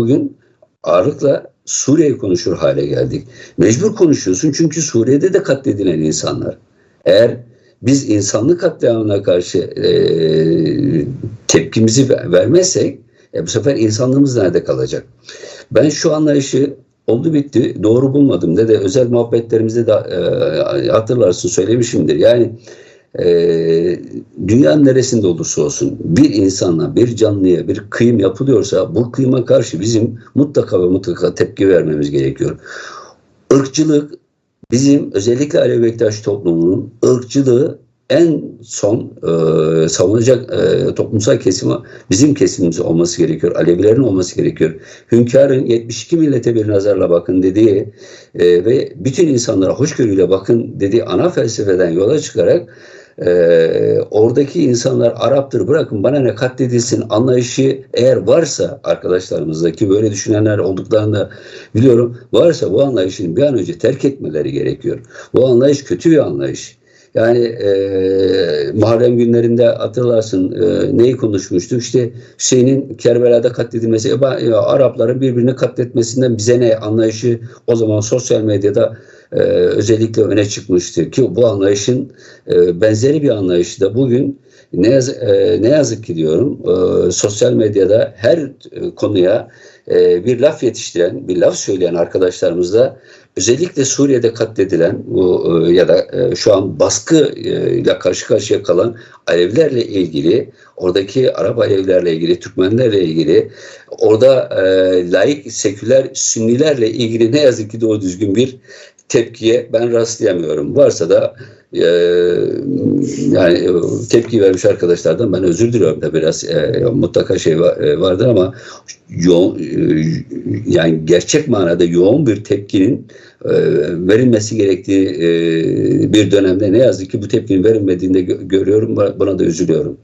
bugün ağırlıkla Suriye'yi konuşur hale geldik. Mecbur konuşuyorsun çünkü Suriye'de de katledilen insanlar. Eğer biz insanlık katliamına karşı e, tepkimizi vermezsek e, bu sefer insanlığımız nerede kalacak? Ben şu anlayışı oldu bitti doğru bulmadım de özel muhabbetlerimizde de e, hatırlarsın söylemişimdir. Yani e, dünyanın neresinde olursa olsun bir insana, bir canlıya bir kıyım yapılıyorsa bu kıyıma karşı bizim mutlaka ve mutlaka tepki vermemiz gerekiyor. Irkçılık bizim özellikle Alevi Bektaş toplumunun ırkçılığı en son e, savunacak e, toplumsal kesimi bizim kesimimiz olması gerekiyor. Alevilerin olması gerekiyor. Hünkârın 72 millete bir nazarla bakın dediği e, ve bütün insanlara hoşgörüyle bakın dediği ana felsefeden yola çıkarak e, oradaki insanlar Arap'tır bırakın bana ne katledilsin anlayışı eğer varsa arkadaşlarımızdaki böyle düşünenler olduklarını biliyorum. Varsa bu anlayışın bir an önce terk etmeleri gerekiyor. Bu anlayış kötü bir anlayış. Yani e, Muharrem günlerinde hatırlarsın e, neyi konuşmuştuk? İşte Hüseyin'in Kerbela'da katledilmesi, e, Arapların birbirini katletmesinden bize ne anlayışı o zaman sosyal medyada e, özellikle öne çıkmıştı ki bu anlayışın e, benzeri bir anlayışı da bugün ne, yaz, e, ne yazık ki diyorum e, sosyal medyada her e, konuya e, bir laf yetiştiren, bir laf söyleyen arkadaşlarımız da özellikle Suriye'de katledilen bu e, ya da e, şu an baskı e, ile karşı karşıya kalan Alevilerle ilgili, oradaki Arap Alevilerle ilgili, Türkmenlerle ilgili, orada e, laik, seküler Sünnilerle ilgili ne yazık ki doğru düzgün bir tepkiye ben rastlayamıyorum. Varsa da e, yani e, tepki vermiş arkadaşlardan ben özür diliyorum da biraz e, mutlaka şey var, e, vardır ama yoğun, e, yani gerçek manada yoğun bir tepkinin e, verilmesi gerektiği e, bir dönemde ne yazık ki bu tepkinin verilmediğinde gö görüyorum buna da üzülüyorum.